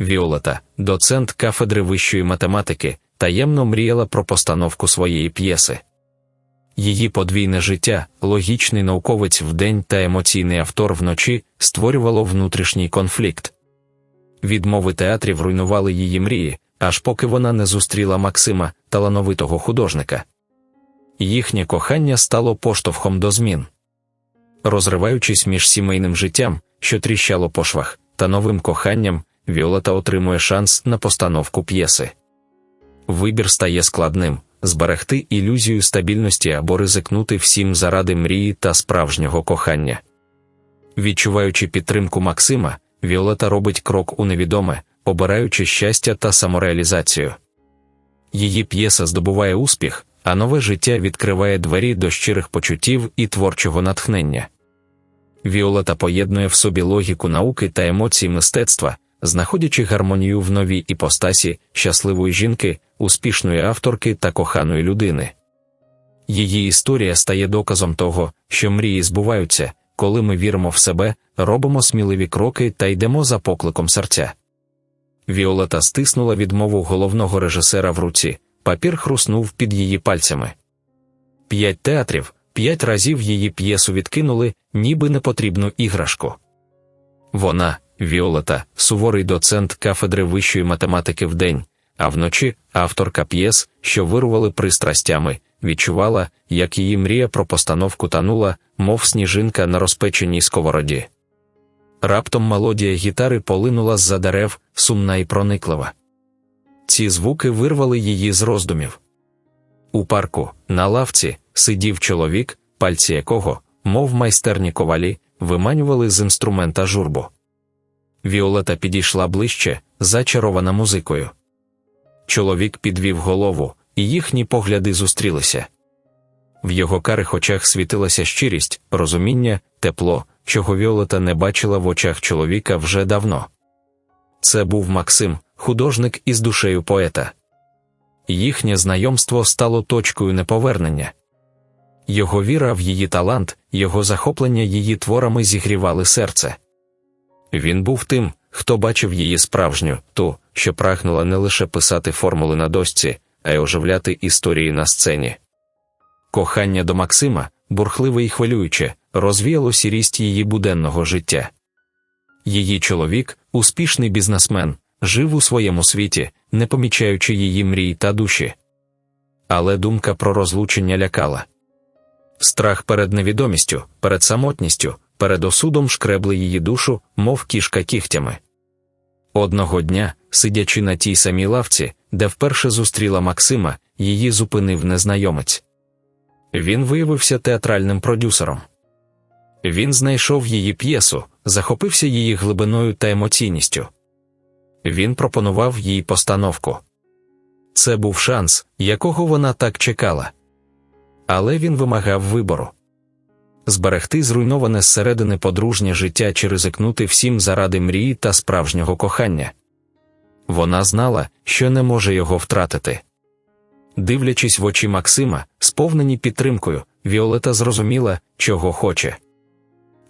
Віолета, доцент кафедри вищої математики, таємно мріяла про постановку своєї п'єси. Її подвійне життя, логічний науковець вдень та емоційний автор вночі створювало внутрішній конфлікт. Відмови театрів руйнували її мрії, аж поки вона не зустріла Максима, талановитого художника. Їхнє кохання стало поштовхом до змін. Розриваючись між сімейним життям, що тріщало по швах, та новим коханням, Віолета отримує шанс на постановку п'єси. Вибір стає складним зберегти ілюзію стабільності або ризикнути всім заради мрії та справжнього кохання. Відчуваючи підтримку Максима, Віолета робить крок у невідоме, обираючи щастя та самореалізацію. Її п'єса здобуває успіх, а нове життя відкриває двері до щирих почуттів і творчого натхнення. Віолета поєднує в собі логіку науки та емоцій мистецтва, знаходячи гармонію в новій іпостасі щасливої жінки, успішної авторки та коханої людини. Її історія стає доказом того, що мрії збуваються, коли ми віримо в себе, робимо сміливі кроки та йдемо за покликом серця. Віолета стиснула відмову головного режисера в руці, папір хруснув під її пальцями. П'ять театрів, п'ять разів її п'єсу відкинули, ніби непотрібну іграшку. Вона, Віолета, суворий доцент кафедри вищої математики вдень, а вночі авторка п'єс, що вирували пристрастями, відчувала, як її мрія про постановку танула, мов сніжинка на розпеченій сковороді. Раптом мелодія гітари полинула з-за дерев, сумна і прониклива. Ці звуки вирвали її з роздумів. У парку, на лавці, сидів чоловік, пальці якого, мов майстерні ковалі, виманювали з інструмента журбу. Віолета підійшла ближче, зачарована музикою. Чоловік підвів голову, і їхні погляди зустрілися. В його карих очах світилася щирість, розуміння, тепло, чого Віолета не бачила в очах чоловіка вже давно. Це був Максим, художник із душею поета. Їхнє знайомство стало точкою неповернення. Його віра в її талант, його захоплення її творами зігрівали серце. Він був тим, хто бачив її справжню, ту, що прагнула не лише писати формули на дошці, а й оживляти історії на сцені. Кохання до Максима, бурхливе і хвилююче, розвіяло сірість її буденного життя. Її чоловік, успішний бізнесмен, жив у своєму світі, не помічаючи її мрій та душі. Але думка про розлучення лякала. Страх перед невідомістю, перед самотністю, перед осудом шкребли її душу, мов кішка кігтями. Одного дня, сидячи на тій самій лавці, де вперше зустріла Максима, її зупинив незнайомець. Він виявився театральним продюсером. Він знайшов її п'єсу, захопився її глибиною та емоційністю. Він пропонував їй постановку. Це був шанс, якого вона так чекала. Але він вимагав вибору зберегти зруйноване зсередини подружнє життя чи ризикнути всім заради мрії та справжнього кохання. Вона знала, що не може його втратити. Дивлячись в очі Максима, сповнені підтримкою, Віолета зрозуміла, чого хоче.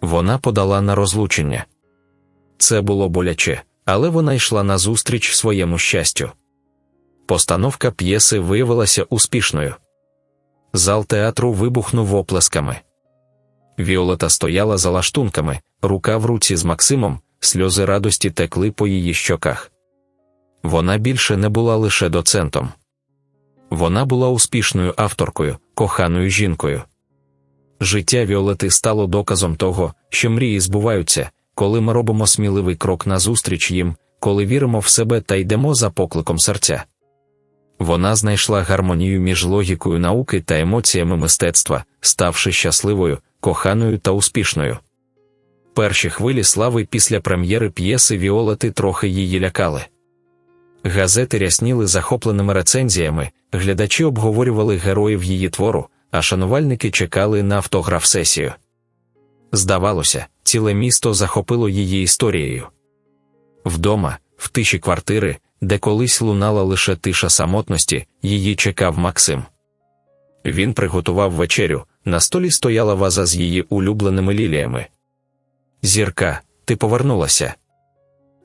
Вона подала на розлучення. Це було боляче, але вона йшла назустріч своєму щастю. Постановка п'єси виявилася успішною. Зал театру вибухнув оплесками. Віолета стояла за лаштунками, рука в руці з Максимом, сльози радості текли по її щоках. Вона більше не була лише доцентом. Вона була успішною авторкою, коханою жінкою. Життя Віолети стало доказом того, що мрії збуваються, коли ми робимо сміливий крок назустріч їм, коли віримо в себе та йдемо за покликом серця. Вона знайшла гармонію між логікою науки та емоціями мистецтва, ставши щасливою, коханою та успішною. Перші хвилі слави після прем'єри п'єси Віолети трохи її лякали. Газети рясніли захопленими рецензіями, глядачі обговорювали героїв її твору, а шанувальники чекали на автограф сесію. Здавалося, ціле місто захопило її історією. Вдома, в тиші квартири, де колись лунала лише тиша самотності, її чекав Максим. Він приготував вечерю, на столі стояла ваза з її улюбленими ліліями. Зірка, ти повернулася.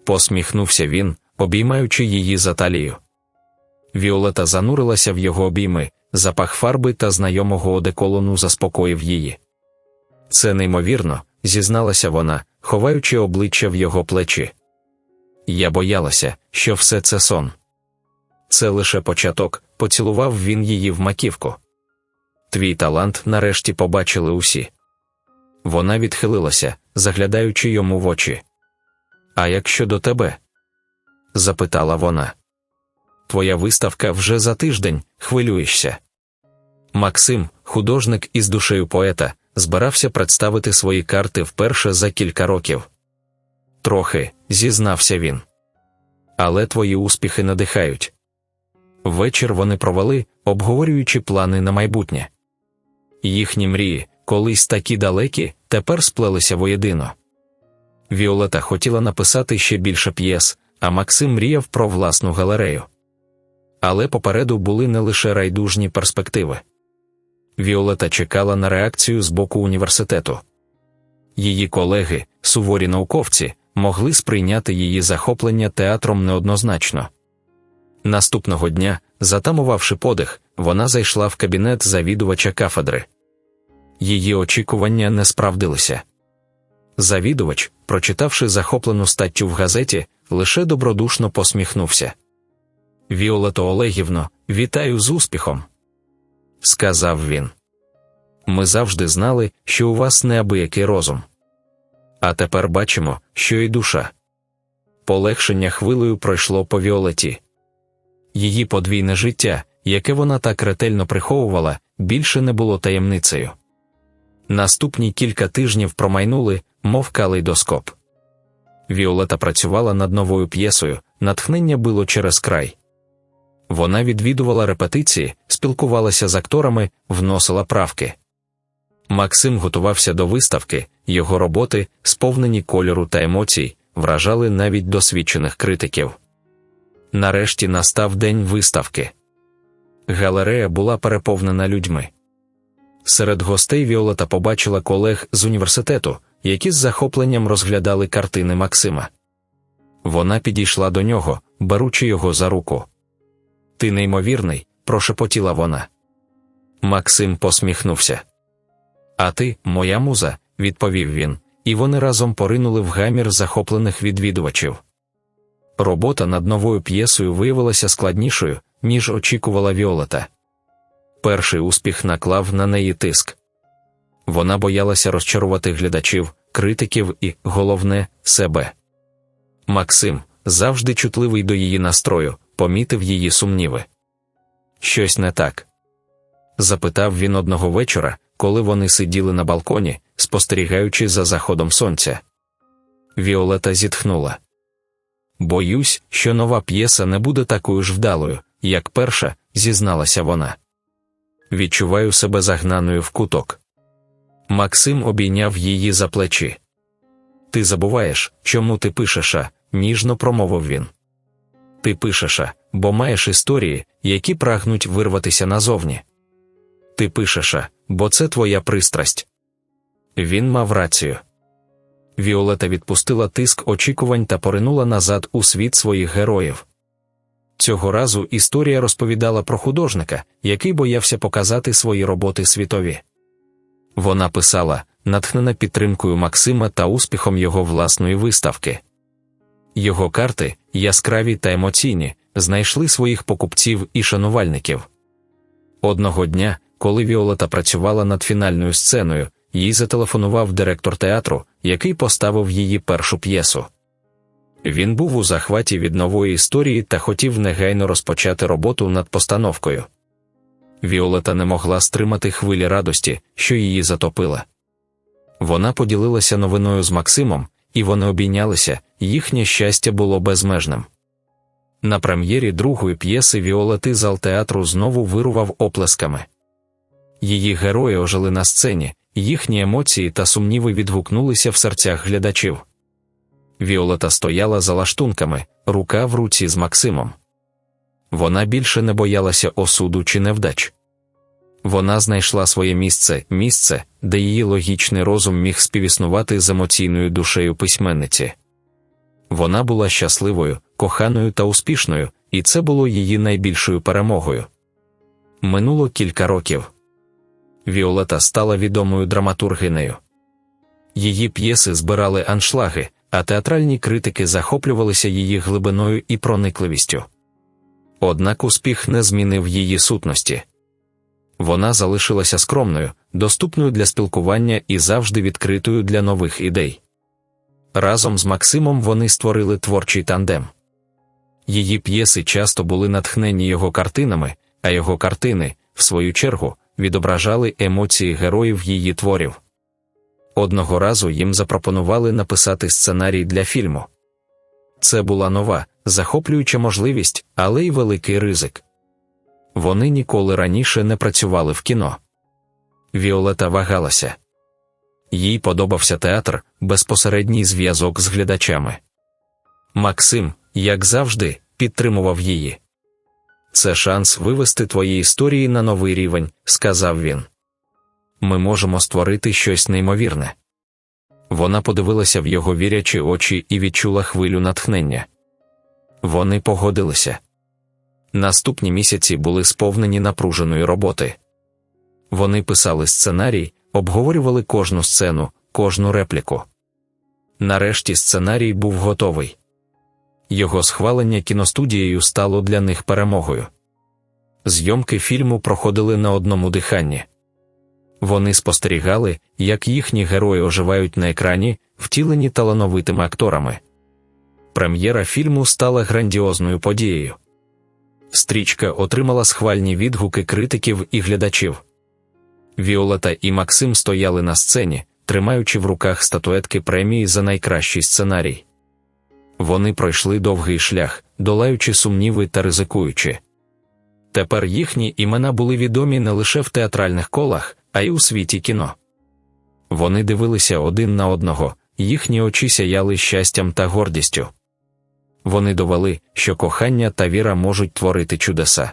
Посміхнувся він, обіймаючи її за талію. Віолета занурилася в його обійми, запах фарби та знайомого одеколону заспокоїв її. Це неймовірно, зізналася вона, ховаючи обличчя в його плечі. Я боялася, що все це сон. Це лише початок, поцілував він її в маківку. Твій талант нарешті побачили усі. Вона відхилилася, заглядаючи йому в очі. А як щодо тебе? запитала вона. Твоя виставка вже за тиждень, хвилюєшся. Максим, художник із душею поета, збирався представити свої карти вперше за кілька років. Трохи, зізнався він. Але твої успіхи надихають. Вечір вони провели, обговорюючи плани на майбутнє. Їхні мрії, колись такі далекі, тепер сплелися воєдино. Віолета хотіла написати ще більше п'єс, а Максим мріяв про власну галерею. Але попереду були не лише райдужні перспективи. Віолета чекала на реакцію з боку університету. Її колеги, суворі науковці, могли сприйняти її захоплення театром неоднозначно. Наступного дня, затамувавши подих, вона зайшла в кабінет завідувача кафедри. Її очікування не справдилися. Завідувач, прочитавши захоплену статтю в газеті, лише добродушно посміхнувся. Віолето Олегівно, вітаю з успіхом, сказав він. Ми завжди знали, що у вас неабиякий розум. А тепер бачимо, що і душа. Полегшення хвилею пройшло по Віолеті. Її подвійне життя, яке вона так ретельно приховувала, більше не було таємницею. Наступні кілька тижнів промайнули, мов калейдоскоп. Віолета працювала над новою п'єсою, натхнення було через край. Вона відвідувала репетиції, спілкувалася з акторами, вносила правки. Максим готувався до виставки, його роботи, сповнені кольору та емоцій, вражали навіть досвідчених критиків. Нарешті настав день виставки. Галерея була переповнена людьми. Серед гостей Віолета побачила колег з університету, які з захопленням розглядали картини Максима. Вона підійшла до нього, беручи його за руку. Ти неймовірний, прошепотіла вона. Максим посміхнувся. А ти, моя муза, відповів він, і вони разом поринули в гамір захоплених відвідувачів. Робота над новою п'єсою виявилася складнішою, ніж очікувала Віолета. Перший успіх наклав на неї тиск. Вона боялася розчарувати глядачів, критиків і, головне, себе. Максим, завжди чутливий до її настрою, помітив її сумніви. Щось не так? запитав він одного вечора, коли вони сиділи на балконі, спостерігаючи за заходом сонця. Віолета зітхнула. Боюсь, що нова п'єса не буде такою ж вдалою, як перша, зізналася вона. Відчуваю себе загнаною в куток. Максим обійняв її за плечі. Ти забуваєш, чому ти пишеш, а?» – ніжно промовив він. Ти пишеш, а, бо маєш історії, які прагнуть вирватися назовні. Ти пишеш, а, бо це твоя пристрасть. Він мав рацію. Віолета відпустила тиск очікувань та поринула назад у світ своїх героїв. Цього разу історія розповідала про художника, який боявся показати свої роботи світові. Вона писала, натхнена підтримкою Максима та успіхом його власної виставки. Його карти, яскраві та емоційні, знайшли своїх покупців і шанувальників. Одного дня, коли Віолета працювала над фінальною сценою, їй зателефонував директор театру, який поставив її першу п'єсу. Він був у захваті від нової історії та хотів негайно розпочати роботу над постановкою. Віолета не могла стримати хвилі радості, що її затопила. Вона поділилася новиною з Максимом, і вони обійнялися, їхнє щастя було безмежним. На прем'єрі другої п'єси Віолети зал театру знову вирував оплесками. Її герої ожили на сцені, їхні емоції та сумніви відгукнулися в серцях глядачів. Віолета стояла за лаштунками, рука в руці з Максимом. Вона більше не боялася осуду чи невдач. Вона знайшла своє місце, місце, де її логічний розум міг співіснувати з емоційною душею письменниці. Вона була щасливою, коханою та успішною, і це було її найбільшою перемогою. Минуло кілька років. Віолета стала відомою драматургинею. Її п'єси збирали аншлаги, а театральні критики захоплювалися її глибиною і проникливістю. Однак успіх не змінив її сутності. Вона залишилася скромною, доступною для спілкування і завжди відкритою для нових ідей. Разом з Максимом вони створили творчий тандем. Її п'єси часто були натхнені його картинами, а його картини, в свою чергу, відображали емоції героїв її творів. Одного разу їм запропонували написати сценарій для фільму. Це була нова, захоплююча можливість, але й великий ризик. Вони ніколи раніше не працювали в кіно. Віолета вагалася. Їй подобався театр, безпосередній зв'язок з глядачами. Максим, як завжди, підтримував її. Це шанс вивести твої історії на новий рівень, сказав він. Ми можемо створити щось неймовірне. Вона подивилася в його вірячі очі і відчула хвилю натхнення. Вони погодилися. Наступні місяці були сповнені напруженої роботи. Вони писали сценарій, обговорювали кожну сцену, кожну репліку. Нарешті сценарій був готовий. Його схвалення кіностудією стало для них перемогою. Зйомки фільму проходили на одному диханні. Вони спостерігали, як їхні герої оживають на екрані, втілені талановитими акторами. Прем'єра фільму стала грандіозною подією. Стрічка отримала схвальні відгуки критиків і глядачів. Віолета і Максим стояли на сцені, тримаючи в руках статуетки премії за найкращий сценарій. Вони пройшли довгий шлях, долаючи сумніви та ризикуючи. Тепер їхні імена були відомі не лише в театральних колах, а й у світі кіно. Вони дивилися один на одного, їхні очі сяяли щастям та гордістю. Вони довели, що кохання та віра можуть творити чудеса.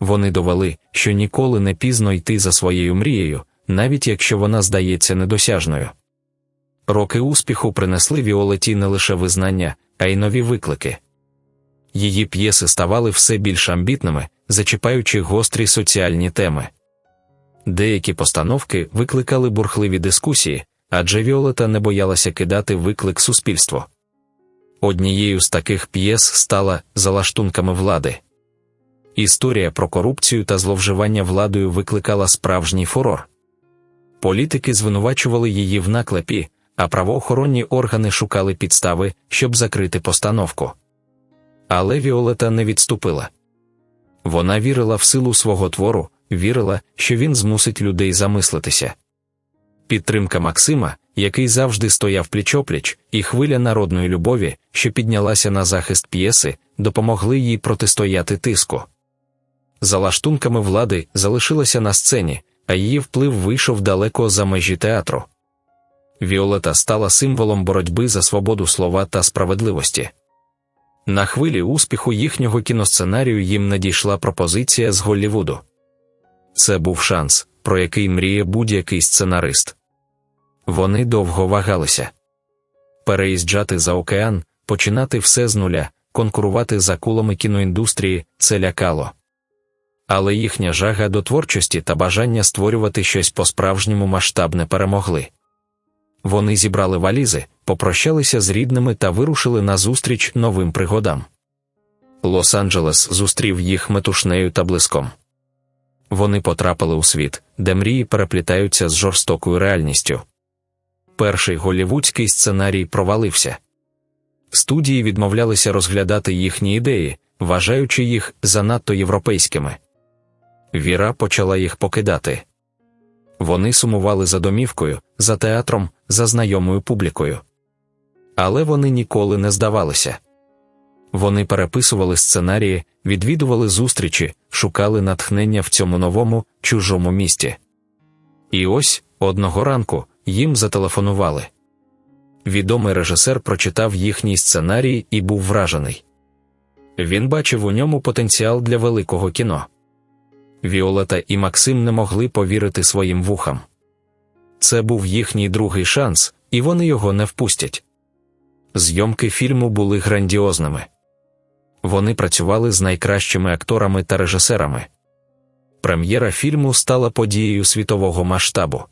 Вони довели, що ніколи не пізно йти за своєю мрією, навіть якщо вона здається недосяжною. Роки успіху принесли Віолеті не лише визнання, а й нові виклики. Її п'єси ставали все більш амбітними, зачіпаючи гострі соціальні теми. Деякі постановки викликали бурхливі дискусії, адже Віолета не боялася кидати виклик суспільству. Однією з таких п'єс стала за лаштунками влади. Історія про корупцію та зловживання владою викликала справжній фурор. Політики звинувачували її в наклепі, а правоохоронні органи шукали підстави, щоб закрити постановку. Але Віолета не відступила. Вона вірила в силу свого твору, вірила, що він змусить людей замислитися. Підтримка Максима, який завжди стояв пліч-опліч, і хвиля народної любові, що піднялася на захист п'єси, допомогли їй протистояти тиску. За лаштунками влади залишилася на сцені, а її вплив вийшов далеко за межі театру. Віолета стала символом боротьби за свободу слова та справедливості. На хвилі успіху їхнього кіносценарію їм надійшла пропозиція з Голлівуду. Це був шанс, про який мріє будь-який сценарист. Вони довго вагалися переїжджати за океан, починати все з нуля, конкурувати за кулами кіноіндустрії це лякало. Але їхня жага до творчості та бажання створювати щось по-справжньому масштабне перемогли. Вони зібрали валізи, попрощалися з рідними та вирушили на зустріч новим пригодам. Лос-Анджелес зустрів їх метушнею та блиском. Вони потрапили у світ, де мрії переплітаються з жорстокою реальністю. Перший голівудський сценарій провалився. Студії відмовлялися розглядати їхні ідеї, вважаючи їх занадто європейськими. Віра почала їх покидати. Вони сумували за домівкою, за театром, за знайомою публікою. Але вони ніколи не здавалися. Вони переписували сценарії, відвідували зустрічі, шукали натхнення в цьому новому, чужому місті. І ось одного ранку їм зателефонували. Відомий режисер прочитав їхній сценарій і був вражений. Він бачив у ньому потенціал для великого кіно. Віолета і Максим не могли повірити своїм вухам. Це був їхній другий шанс, і вони його не впустять. Зйомки фільму були грандіозними. Вони працювали з найкращими акторами та режисерами. Прем'єра фільму стала подією світового масштабу.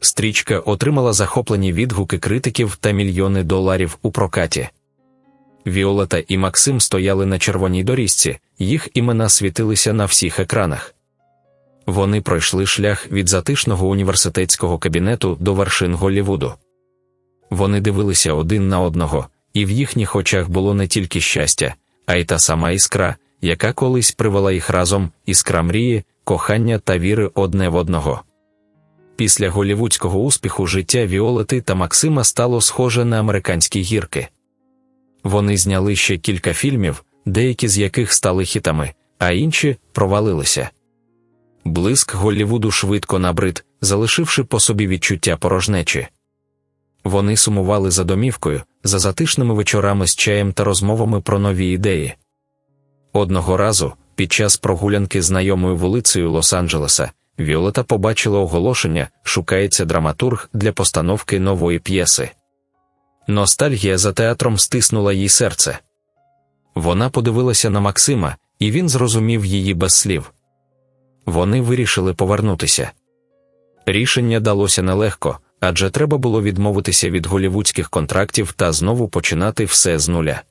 Стрічка отримала захоплені відгуки критиків та мільйони доларів у прокаті. Віолета і Максим стояли на червоній доріжці, їх імена світилися на всіх екранах. Вони пройшли шлях від затишного університетського кабінету до вершин Голлівуду. Вони дивилися один на одного, і в їхніх очах було не тільки щастя, а й та сама іскра, яка колись привела їх разом, іскра мрії, кохання та віри одне в одного. Після голівудського успіху життя Віолети та Максима стало схоже на американські гірки. Вони зняли ще кілька фільмів, деякі з яких стали хітами, а інші провалилися. Блиск Голлівуду швидко набрид, залишивши по собі відчуття порожнечі. Вони сумували за домівкою, за затишними вечорами з чаєм та розмовами про нові ідеї. Одного разу, під час прогулянки знайомою вулицею Лос-Анджелеса, Віолета побачила оголошення, шукається драматург для постановки нової п'єси. Ностальгія за театром стиснула їй серце. Вона подивилася на Максима, і він зрозумів її без слів. Вони вирішили повернутися. Рішення далося нелегко, адже треба було відмовитися від голівудських контрактів та знову починати все з нуля.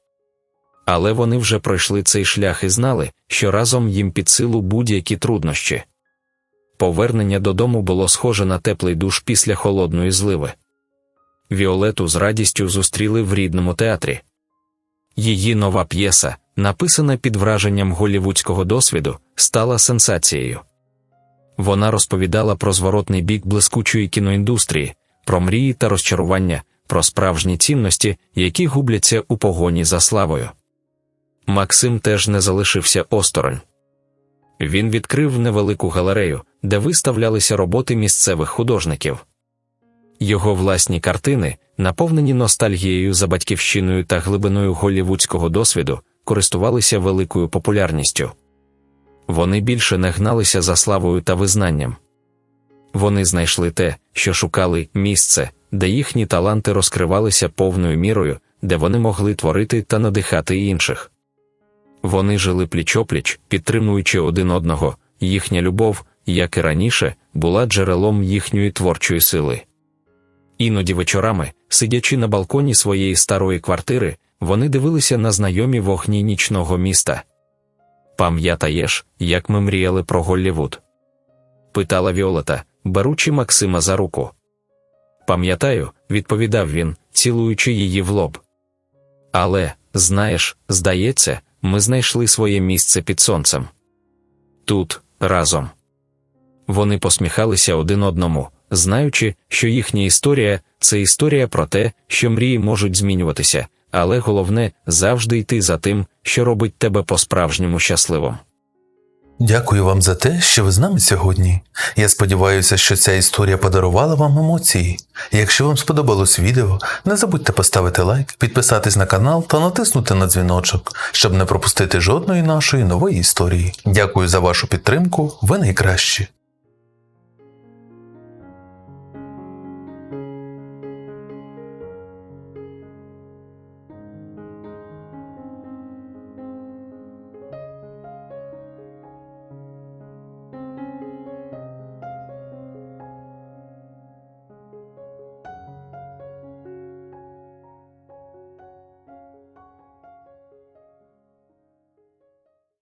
Але вони вже пройшли цей шлях і знали, що разом їм під силу будь-які труднощі. Повернення додому було схоже на теплий душ після холодної зливи. Віолету з радістю зустріли в рідному театрі. Її нова п'єса, написана під враженням голівудського досвіду, стала сенсацією. Вона розповідала про зворотний бік блискучої кіноіндустрії, про мрії та розчарування, про справжні цінності, які губляться у погоні за славою. Максим теж не залишився осторонь. Він відкрив невелику галерею, де виставлялися роботи місцевих художників. Його власні картини, наповнені ностальгією за батьківщиною та глибиною голлівудського досвіду, користувалися великою популярністю. Вони більше не гналися за славою та визнанням. Вони знайшли те, що шукали місце, де їхні таланти розкривалися повною мірою, де вони могли творити та надихати інших. Вони жили пліч-опліч, підтримуючи один одного, їхня любов, як і раніше, була джерелом їхньої творчої сили. Іноді вечорами, сидячи на балконі своєї старої квартири, вони дивилися на знайомі вогні нічного міста. Пам'ятаєш, як ми мріяли про Голлівуд? питала Віолета, беручи Максима за руку. Пам'ятаю, відповідав він, цілуючи її в лоб. Але, знаєш, здається, ми знайшли своє місце під сонцем. Тут, разом. Вони посміхалися один одному, знаючи, що їхня історія це історія про те, що мрії можуть змінюватися, але головне завжди йти за тим, що робить тебе по-справжньому щасливим. Дякую вам за те, що ви з нами сьогодні. Я сподіваюся, що ця історія подарувала вам емоції. Якщо вам сподобалось відео, не забудьте поставити лайк, підписатись на канал та натиснути на дзвіночок, щоб не пропустити жодної нашої нової історії. Дякую за вашу підтримку, ви найкращі.